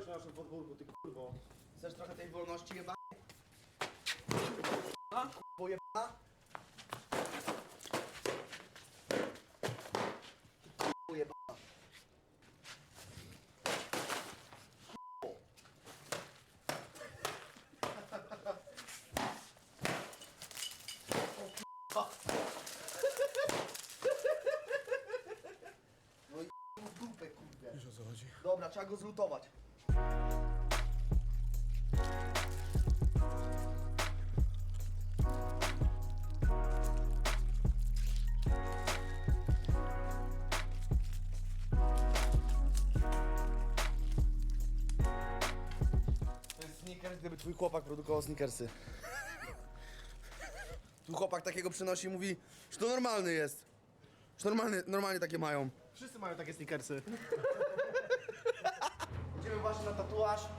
robisz na naszym podwórku, ty kurwo? Chcesz trochę tej wolności jeba? A? Kurwo jeba? Kurwo jeba. No i w dupę, kurde. Wiesz o co chodzi? Dobra, trzeba go zlutować. Sneakers, gdyby twój chłopak produkował sneakersy. Tu chłopak takiego przynosi i mówi, że to normalny jest. Że normalnie, normalnie takie mają. Wszyscy mają takie sneakersy. na tatuagem.